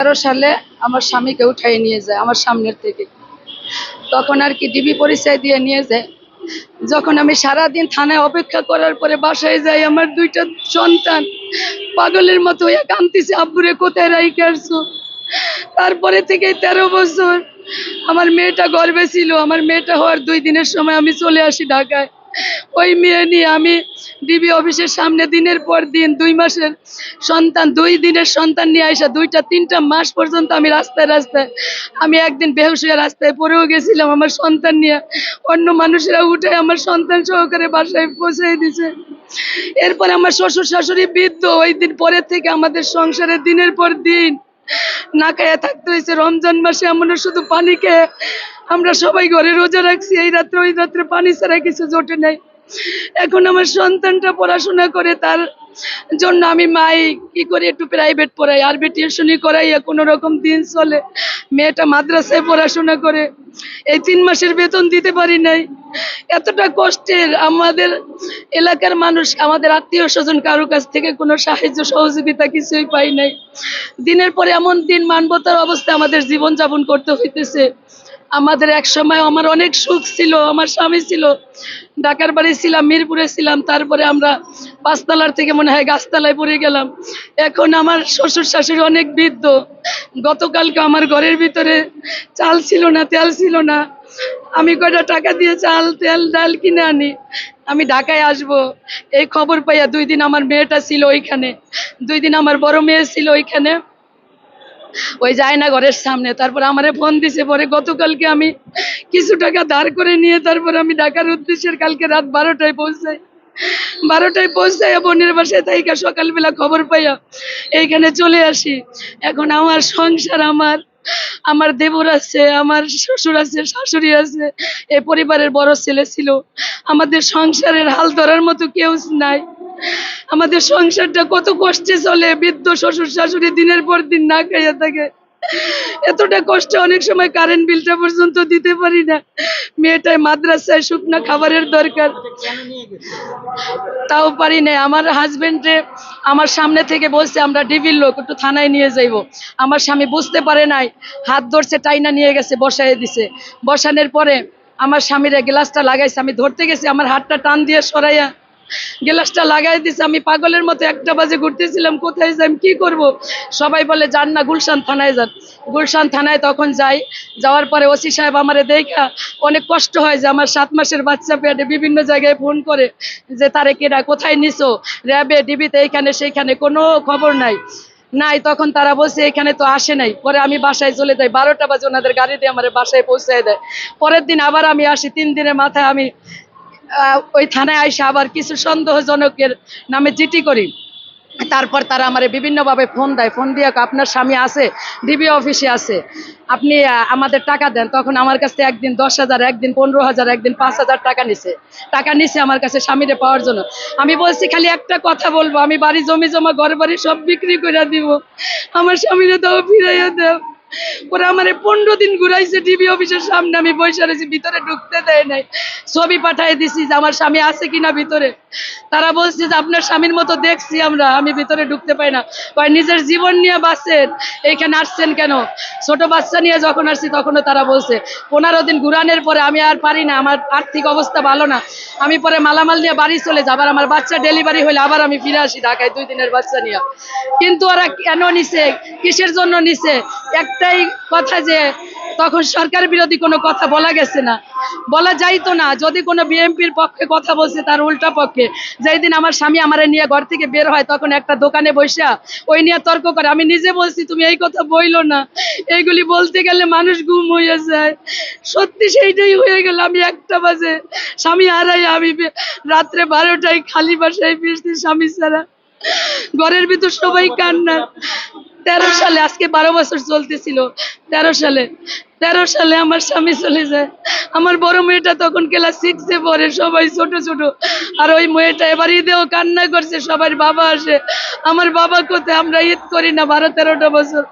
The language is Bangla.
তেরো সালে আমার স্বামীকে উঠাই নিয়ে যায়, আমার সামনের থেকে। তখন আর কি ডিবি পরিচয় দিয়ে নিয়ে যায়। যখন আমি সারাদিন থানায় অপেক্ষা করার পরে বাসায় যাই, আমার দুইটা সন্তান। পাগলের মতো হয়ে কান্দিছে আব্বুরে কোথায় রাইকে আসছো? তারপরে থেকে তেরো বছর আমার মেয়েটা গর্বে ছিল। আমার মেয়েটা হওয়ার দুই দিনের সময় আমি চলে আসি ঢাকায়। ওই মেয়ে নিয়ে আমি ডিবি অফিসের সামনে দিনের পর দিন, দুই মাসের সন্তান, দুই দিনের সন্তান নিয়ে আসা দুইটা, তিনটা মাস পর্যন্ত আমি রাস্তায় রাস্তায়, আমি একদিন বেহুশ হয়ে রাস্তায় পড়েও গেছিলাম আমার সন্তান নিয়ে। অন্য মানুষেরা উঠে আমার সন্তান সহকারে বাসায় পৌঁছে দিছে। এরপর আমার শ্বশুর শাশুড়ি বৃদ্ধ, ওই দিন পরের থেকে আমাদের সংসারে দিনের পর দিন না থাকতে হয়েছে। রমজান মাসে আমরা শুধু পানি খেয়ে আমরা সবাই ঘরে রোজা রাখছি, এই রাত্রে, ওই রাত্রে পানি ছাড়া কিছু জোটে নাই। এখন আমার সন্তানটা পড়াশোনা করে তার জন্য আমি মাই কি করে, একটু প্রাইভেট পড়াই আরবি টিউশনি করাইয়া কোনো রকম দিন চলে। মেয়েটা মাদ্রাসায় পড়াশোনা করে। এই তিন মাসের বেতন দিতে পারি নাই। এতটা কষ্টের আমাদের এলাকার মানুষ, আমাদের আত্মীয় স্বজন কারও কাছ থেকে কোনো সাহায্য, সহযোগিতা কিছুই পাই নাই। দিনের পরে এমন দিন মানবতার অবস্থা আমাদের জীবন যাপন করতে হইতেছে। আমাদের এক সময় আমার অনেক সুখ ছিল, আমার স্বামী ছিল। ঢাকার বাড়ি ছিলাম, মিরপুরে ছিলাম, তারপরে আমরা পাঁচতলার থেকে মনে হয় গাছতলায় পড়ে গেলাম। এখন আমার শ্বশুর শাশুড়ি অনেক বৃদ্ধ। গতকালকে আমার ঘরের ভিতরে চাল ছিল না, তেল ছিল না। আমি কয়টা টাকা দিয়ে চাল, তেল, ডাল কিনে আনি। আমি ঢাকায় আসব। এই খবর পাইয়া দুই দিন আমার মেয়েটা ছিল ওইখানে। দুই দিন আমার বড় মেয়ে ছিল ওইখানে। ওই যায় না ঘরের সামনে। তারপর আমারে ফোন দিছে, পরে গতকালকে আমি কিছু টাকা ধার করে নিয়ে তারপর আমি ঢাকার উদ্দেশ্যের কালকে রাত বারোটায় পৌঁছাই। বারোটায় পৌঁছাই বোনের বাসায় তাইকা সকালবেলা খবর পাইয়া এইখানে চলে আসি। এখন আমার সংসার আমার। আমার দেবর আছে, আমার শ্বশুর আছে, শাশুড়ি আছে এই পরিবারের বড় ছেলে ছিল। আমাদের সংসারের হাল ধরার মতো কেউ নাই। আমাদের সংসারটা কত কষ্টে চলে, বৃদ্ধ শ্বশুর শাশুড়ি দিনের পর দিন না খাইয়া থাকে। এতটা কষ্ট অনেক সময় কারেন্ট বিলটা পর্যন্ত দিতে পারি না। মেয়েটায় মাদ্রাসায় শুকনা খাবারের দরকার। তাও পারি না আমার হাজবেন্ডে আমার সামনে থেকে বলছে, আমরা ডিবির লোক, একটু থানায় নিয়ে যাইব। আমার স্বামী বুঝতে পারে নাই। হাত ধরছে, টাইনা নিয়ে গেছে বসায় দিছে। বসানোর পরে আমার স্বামীরা গ্লাসটা লাগাইছে, আমি ধরতে গেছি, আমার হাতটা টান দিয়ে সরাইয়া গ্লাসটা লাগাই দিছে। আমি পাগলের মতো একটা বাজে ঘুরতেছিলাম, কোথায় যাই কি করব? সবাই বলে, যান না, গুলশান থানায় যান। গুলশান থানায় তখন যাই। যাওয়ার পরে ওসি সাহেব আমারে দেখা, অনেক কষ্ট হয় যে আমার সাত মাসের বাচ্চা পেটে বিভিন্ন জায়গায় ফোন করে যে, তারে কেরা কোথায় নিছো? র্যাবে, ডিবিতে, এইখানে, সেইখানে কোনো খবর নাই। নাই, তখন তারা বলছে, এখানে তো আসে নাই। পরে আমি বাসায় চলে যাই। বারোটা বাজে ওনাদের গাড়ি দিয়ে আমার বাসায় পৌঁছায় দেয়। পরের দিন আবার আমি আসি। তিন দিনের মাথায় আমি ওই থানায় আইসা আবার কিছু সন্দেহজনকের নামে জিটি করি। তারপর তারা আমারে বিভিন্নভাবে ফোন দেয়। ফোন দিয়ে আপনার স্বামী আছে ডিবি অফিসে আছে। আপনি আমাদের টাকা দেন। তখন আমার কাছে একদিন দশ হাজার, একদিন পনেরো হাজার, একদিন পাঁচ হাজার টাকা নিছে। টাকা নিছে আমার কাছে স্বামীরে পাওয়ার জন্য। আমি বলছি, খালি একটা কথা বলব, আমি বাড়ি, জমি জমা ঘর বাড়ি সব বিক্রি করে দিব। আমার স্বামীরে দাও, ফিরাইয়া দাও। ওরা আমার পনেরো দিন ঘুরাইছে টিভি অফিসের সামনে, আমি বসে রয়েছি, ভিতরে ঢুকতে দেয় নাই। ছবি পাঠিয়ে দিছি যে আমার স্বামী আছে কিনা ভিতরে। তারা বলছে যে, আপনার স্বামীর মতো দেখছি আমরা, আমি ভিতরে ঢুকতে পাই না। কয়, নিজের জীবন নিয়ে বাঁচছেন এইখানে আসছেন কেন? ছোট বাচ্চা নিয়ে যখন আসছি, তখনও তারা বলছে, পনেরো দিন ঘুরানোর পরে আমি আর পারি না, আমার আর্থিক অবস্থা ভালো না। আমি পরে মালামাল নিয়ে বাড়ি চলে যাবার আমার বাচ্চা ডেলিভারি হলে আবার আমি ফিরে আসি ঢাকায় দুই দিনের বাচ্চা নিয়ে। কিন্তু ওরা কেন নিছে? কিসের জন্য নিছে? একটাই কথা যে তখন সরকার বিরোধী কোনো কথা বলা গেছে না। বলা যাইতো না, যদি কোনো বিএনপির পক্ষে কথা বলছে তার উল্টা পক্ষে। যেই দিন আমার স্বামী আমার নিয়ে ঘর থেকে বের হয়, তখন একটা দোকানে বসা ওই নিয়ে তর্ক করে। আমি নিজে বলছি, তুমি এই কথা বইলো না। এইগুলি বলতে গেলে মানুষ গুম হয়ে যায়। সত্যি সেইটাই হয়ে গেল। আমি একটা বাজে স্বামী হারাই আমি রাত্রে বারোটায় খালি বাসায় ফিরছি স্বামী ছাড়া। ঘরের ভিতর সবাই কান্না। তেরো সালে, আজকে বারো বছর চলতেছিল। তেরো সালে তেরো সালে আমার স্বামী চলে যায়। আমার বড় মেয়েটা তখন ক্লাস সিক্সে পরে সবাই ছোট ছোট। আর ওই মেয়েটা এবার ঈদেও কান্না করছে, সবার বাবা আসে। আমার বাবা কোথায়, আমরা ঈদ করি না, বারো তেরোটা বছর।